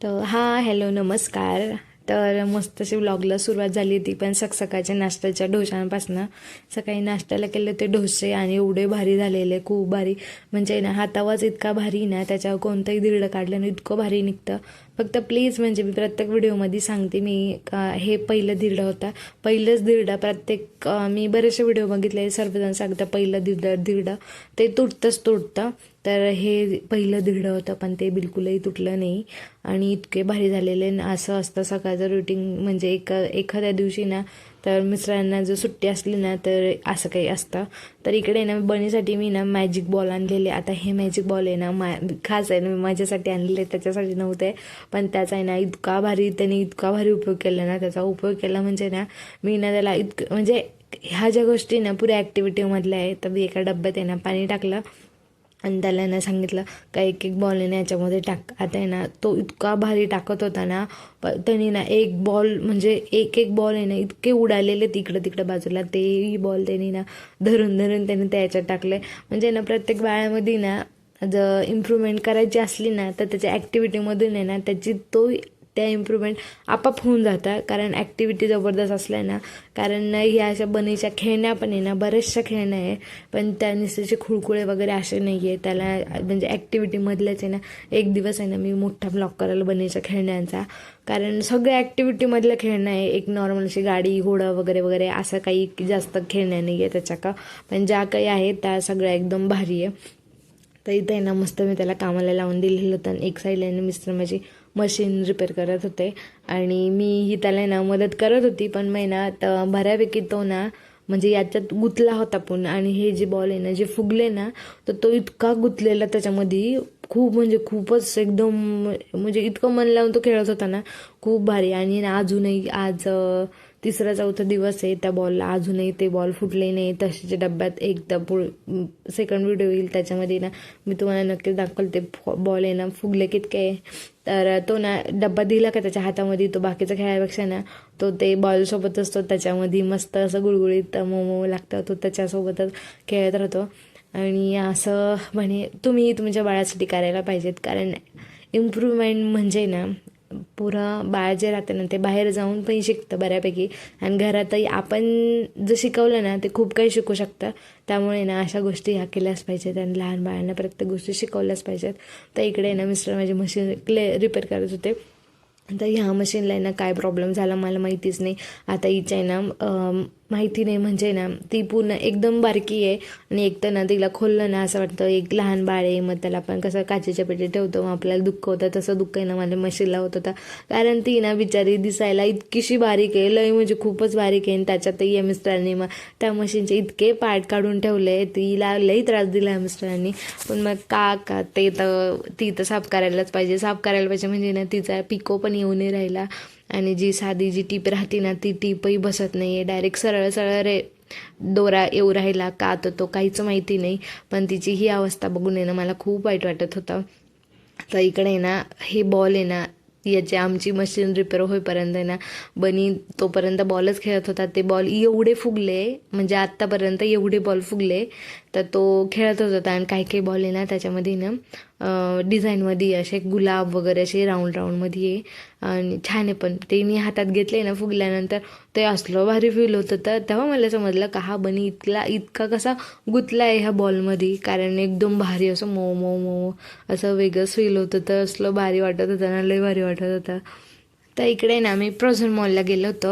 तर हां हॅलो नमस्कार. तर मस्त अशी व्लॉगला सुरुवात झाली होती पण सकसकाळच्या नाश्त्याच्या डोशांपासनं सकाळी नाश्त्याला केले होते डोसे आणि एवढे भारी झालेले खूप भारी. म्हणजे ना हातावाच इतका भारी ना त्याच्यावर कोणतंही दिरडं काढलं ना इतकं भारी निघतं. फक्त प्लीज म्हणजे मी प्रत्येक व्हिडिओमध्ये सांगते मी का हे पहिलं दिरडं होता. पहिलंच दिरडं प्रत्येक मी बरेचसे व्हिडिओ बघितले सर्वजण सांगतात पहिलं दिरडं दिरडं. ते तुटतंच तुटतं. तर हे पहिलं दिरडं होतं पण ते बिलकुलही तुटलं नाही. आणि इतके भारी झालेले असं असतं सकाळचं रुटीन म्हणजे एका एखाद्या दिवशी ना तर मिस्टरांना जर सुट्टी असली ना तर असं काही असतं. तर इकडे ना बनीसाठी मी ना मॅजिक बॉल आणलेले. आता हे मॅजिक बॉल आहे ना मा खास आहे ना मी माझ्यासाठी आणलेले त्याच्यासाठी नव्हते. पण त्याचा आहे ना इतका भारी त्याने इतका भारी उपयोग केला ना त्याचा उपयोग केला म्हणजे ना मी ना त्याला इतकं म्हणजे ह्या ज्या गोष्टी ना पुऱ्या ॲक्टिव्हिटीमधल्या आहे तर मी एका डब्यात आहे ना पाणी टाकलं. आणि त्याला ना सांगितलं का एक एक बॉल आहे ना याच्यामध्ये टाक. आता आहे ना तो इतका भारी टाकत होता ना प त्यांनी ना एक बॉल म्हणजे एक एक बॉल आहे ना इतके उडालेले तिकडं तिकडं बाजूला तेही बॉल त्यांनी ना धरून धरून त्याने त्या याच्यात टाकले. म्हणजे ना प्रत्येक बाळामध्ये ना जर इम्प्रूव्हमेंट करायची असली ना तर त्याच्या ॲक्टिव्हिटीमधून आहे ना त्याची तो त्या इम्प्रूव्हमेंट आपाप होऊन जातात. कारण ॲक्टिव्हिटी जबरदस्त असल्या ना कारण ह्या अशा बनीच्या खेळण्या पण आहे ना बऱ्याचशा खेळण्या आहे. पण त्या निस्तेचे खुळखुळे वगैरे असे नाही आहे त्याला म्हणजे ॲक्टिव्हिटीमधल्याच आहे ना एक दिवस आहे ना मी मोठा ब्लॉक करायला बनीच्या खेळण्यांचा. कारण सगळ्या ॲक्टिव्हिटीमधलं खेळणं आहे. एक नॉर्मल अशी गाडी घोडं वगैरे वगैरे असं काही जास्त खेळण्या नाही आहे त्याच्या का पण ज्या काही आहेत त्या सगळ्या एकदम भारी आहे. तर इथे आहे ना मस्त मी त्याला कामाला लावून दिलेलं होतं. आणि एक साईडला मिस्टर माझी मशीन रिपेअर करत होते. आणि मीही त्याला ना मदत करत होती पण मी बऱ्यापैकी तो ना म्हणजे याच्यात गुतला होता पण. आणि हे जे बॉल आहे ना जे फुगले ना तर तो इतका गुतलेला त्याच्यामध्ये खूप म्हणजे खूपच एकदम म्हणजे इतकं मन लावून तो खेळत होता ना खूप भारी. आणि ना अजूनही आज तिसरा चौथा दिवस आहे त्या बॉलला अजूनही ते बॉल फुटले नाही तशाच्या डब्यात एकदा पुढ सेकंड व्हिडिओ येईल त्याच्यामध्ये ना. मी तुम्हाला नक्कीच दाखवल ते बॉल आहे ना फुगले कितके आहे. तर तो ना डब्बा दिला का त्याच्या हातामध्ये तो बाकीचा खेळापेक्षा ना तो ते बॉलसोबत असतो. त्याच्यामध्ये मस्त असं गुळगुळीत मोमो लागतं तो त्याच्यासोबतच खेळत राहतो. आणि असं म्हणे तुम्ही तुमच्या बाळासाठी करायला पाहिजेत. कारण इम्प्रूव्हमेंट म्हणजे ना पुरं बाळ जे राहतं ना ते बाहेर जाऊन पण शिकतं बऱ्यापैकी. आणि घरातही आपण जर शिकवलं ना ते खूप काही शिकू शकतं. त्यामुळे ना अशा गोष्टी ह्या केल्याच पाहिजेत आणि लहान बाळांना प्रत्येक गोष्टी शिकवल्याच पाहिजेत. तर इकडे ना मिस्टर माझी मशीन क्ले रिपेअर करत होते. तर ह्या मशीनला आहे ना काय प्रॉब्लेम झाला मला माहितीच नाही. आता हिच्या ना माहिती नाही म्हणजे ना ती पूर्ण एकदम बारकी आहे आणि एक तर ना तिला खोललं ना असं वाटतं एक लहान बाळ आहे मग त्याला आपण कसं काचेच्या पेटी ठेवतो मग आपल्याला दुःख होतं तसं दुःख आहे ना मला मशीनला होत होता. कारण ती ना बिचारी दिसायला इतकीशी बारीक आहे लय म्हणजे खूपच बारीक आहे आणि त्याच्यातही या मिस्टरांनी मग त्या मशीनचे इतके पार्ट काढून ठेवले तिला लई त्रास दिला या मिस्टरांनी. पण मग का का ते तर ती तर साफ करायलाच पाहिजे साफ करायला पाहिजे म्हणजे ना तिचा पिको पण येऊ नाही राहिला. आणि जी साधी जी टीप राहते ना ती टीपही बसत नाही आहे डायरेक्ट सरळ सरळ रे दोरा येऊ राहिला का तर तो काहीच माहिती नाही. पण तिची ही अवस्था बघून आहे ना मला खूप वाईट वाटत होतं. तर इकडे आहे ना हे बॉल आहे ना याची आमची मशीन रिपेअर होईपर्यंत आहे ना बनी तोपर्यंत बॉलच खेळत होता. ते बॉल एवढे फुगले म्हणजे आत्तापर्यंत एवढे बॉल फुगले तर तो खेळत होता आणि काही काही बॉल आहे ना त्याच्यामध्ये ना डिझाईनमध्ये असे गुलाब वगैरे असे राऊंड राऊंडमध्ये आहे आणि छान आहे पण. ते मी हातात घेतले ना फुगल्यानंतर ते असलं भारी फील होतं तर तेव्हा मला समजलं का हा बनी इतला इतका कसा गुतला आहे ह्या बॉलमध्ये कारण एकदम भारी असं मऊ मऊ मऊ असं वेगळंच फील होतं तर असलं भारी वाटत होतं ना लय भारी वाटत होतं. तर इकडे ना आम्ही प्रोझन मॉलला गेलो होतो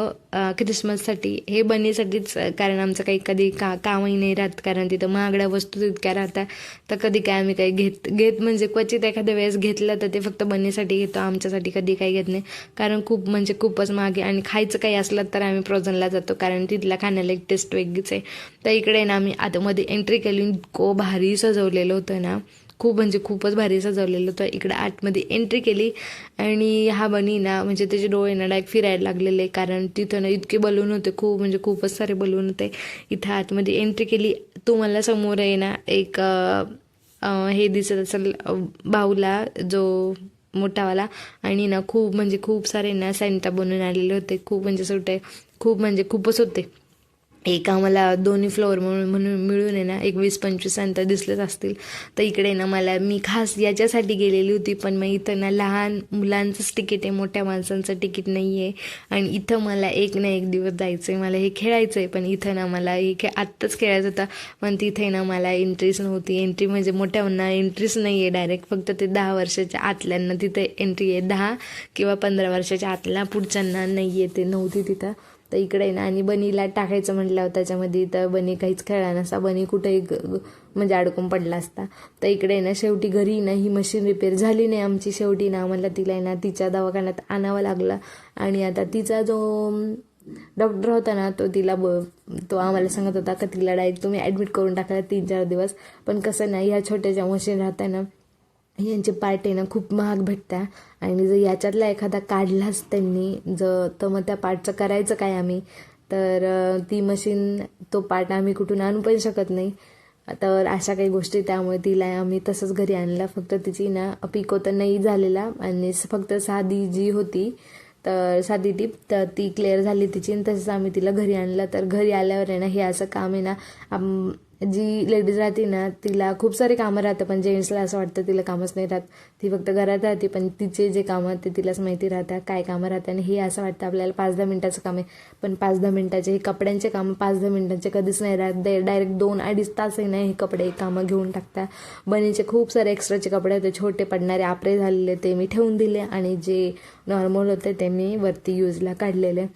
क्रिसमससाठी हे बनीसाठीच कारण आमचं काही कधी का कामही नाही राहत कारण तिथं महागड्या वस्तू तितक्या राहतात. तर कधी काय आम्ही काही घेत घेत म्हणजे क्वचित एखाद्या वेळेस घेतलं तर ते फक्त बनीसाठी घेतो आमच्यासाठी कधी काही घेत नाही. कारण खूप म्हणजे खूपच महागे आणि खायचं काही असलं तर आम्ही प्रोझनला जातो कारण तिथल्या खाण्याला एक टेस्ट वेगळीच आहे. तर इकडे ना आम्ही आतमध्ये एंट्री केली इतकं भारी सजवलेलं होतं ना. खूप म्हणजे खूपच भारी सजवलेलं होतं. इकडे आतमध्ये एंट्री केली. आणि हा बनी ना म्हणजे त्याचे डोळे ना डायरेक्ट फिरायला लागलेले कारण तिथं ना इतके बलून होते. खूप म्हणजे खूपच सारे बलून होते. इथं आतमध्ये एंट्री केली. तुम्हाला समोर आहे ना. एक हे दिसत असेल अं, बाहुला जो मोठावाला. आणि ना खूप म्हणजे खूप सारे ना सॅन्टा बनून आलेले होते. खूप म्हणजे सुटे. खूप म्हणजे खूपच होते. एक आम्हाला दोन्ही फ्लोअर म्हणून म्हणून मिळून आहे ना एक वीस पंचवीस अंतर दिसलेच असतील. तर इकडे ना मला मी खास याच्यासाठी गेलेली होती पण मग इथं ना लहान मुलांचंच तिकीट आहे मोठ्या माणसांचं तिकीट नाही आहे आणि इथं मला एक ना एक दिवस जायचं आहे मला हे खेळायचं आहे पण इथं ना मला हे खे आत्ताच खेळायचं होतं. पण तिथे ना मला एंट्रीच नव्हती. एंट्री म्हणजे मोठ्यांना एंट्रीच नाही आहे डायरेक्ट फक्त ते दहा वर्षाच्या आतल्यांना तिथे एंट्री आहे. दहा किंवा पंधरा वर्षाच्या आतल्या पुढच्यांना नाही आहे ते नव्हती तिथं. तर इकडे ना आणि बनीला टाकायचं म्हटल्यावर त्याच्यामध्ये तर बनी काहीच खेळला नसता. बनी कुठेही म्हणजे अडकून पडला असता. तर इकडे ना शेवटी घरी ना ही मशीन रिपेअर झाली नाही आमची शेवटी ना. आम्हाला तिला आहे ना तिच्या दवाखान्यात आणावं लागलं. आणि आता तिचा जो डॉक्टर होता ना तो तिला ब तो आम्हाला सांगत होता का तिला डायरेक्ट तुम्ही ॲडमिट करून टाकला तीन चार दिवस. पण कसं नाही ह्या छोट्याच्या मशीन राहताना यांचे पार्ट आहे ना खूप महाग भेटत्या. आणि जर याच्यातला एखादा काढलाच त्यांनी जर तर मग त्या पार्टचं करायचं काय आम्ही? तर ती मशीन तो पार्ट आम्ही कुठून आणू पण शकत नाही. तर अशा काही गोष्टी त्यामुळे तिला आम्ही तसंच घरी आणला. फक्त तिची ना पिको तर नाही झालेला. आणि फक्त साधी जी होती तर साधी टीप तर ती क्लिअर झाली तिची. आणि तसंच आम्ही तिला घरी आणलं. तर घरी आल्यावर आहे ना हे असं काम आहे ना आम- जी लेडीज राहते ना तिला खूप सारे कामं राहतं पण जेंट्सला असं वाटतं तिला कामच नाही राहत. ती फक्त घरात राहते पण तिचे जे कामं ते तिलाच माहिती राहतात काय कामं राहतात. आणि हे असं वाटतं आपल्याला पाच दहा मिनिटाचं काम आहे पण पाच दहा मिनिटाचे हे कपड्यांचे कामं पाच दहा मिनिटाचे कधीच नाही राहत. डायरेक्ट दोन अडीच तासही नाही हे कपडे कामं घेऊन टाकता. बनीचे खूप सारे एक्स्ट्राचे कपडे होते छोटे पडणारे आपरे झालेले ते मी ठेवून दिले. आणि जे नॉर्मल होते ते मी वरती यूजला काढलेले.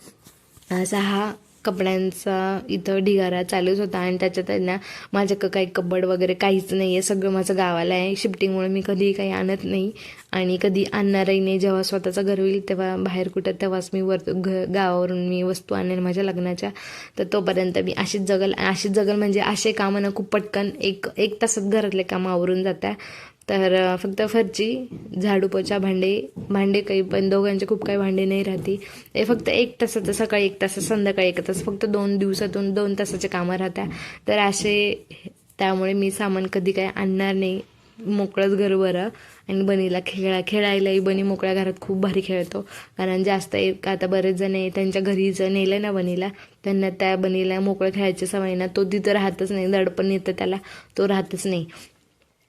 असा हा कपड्यांचा इथं ढिगारा चालूच होता आणि त्याच्यात त्यांना ना माझ्याकडं काही कबड वगैरे काहीच नाही आहे सगळं माझं गावाला आहे. शिफ्टिंगमुळे मी कधीही काही आणत नाही. आणि कधी आणणारही नाही. जेव्हा स्वतःचं घर होईल तेव्हा बाहेर कुठं तेव्हाच मी वर घ गावावरून मी वस्तू आणेन माझ्या लग्नाच्या. तर तोपर्यंत मी अशीच जगल अशीच जगल म्हणजे असे कामं ना खूप पटकन एक एक तासात घरातले कामं आवरून जातात तर फक्त फरची झाडू पोछा भांडे भांडे काही पण दोघांचे खूप काही भांडे नाही राहते. ते फक्त एक तासाचं सकाळी एक तास संध्याकाळी एक तास फक्त दोन दिवसातून दोन तासाचे कामं राहतात तर असे त्यामुळे मी सामान कधी काय आणणार नाही. मोकळंच घर बरं. आणि बनीला खेळा खेळायलाही बनी मोकळ्या घरात खूप भारी खेळतो. कारण जास्त एक आता बरेच जण आहे त्यांच्या घरी जर नेलं ना बनीला त्यांना त्या बनीला मोकळं खेळायची सवय ना तो तिथं राहतच नाही. दडपण येतं त्याला तो राहतच नाही.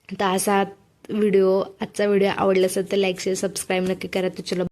तर असा व्हिडिओ आजचा व्हिडिओ आवडला असेल तर लाईक शेअर सबस्क्राईब नक्की करा. तर चलो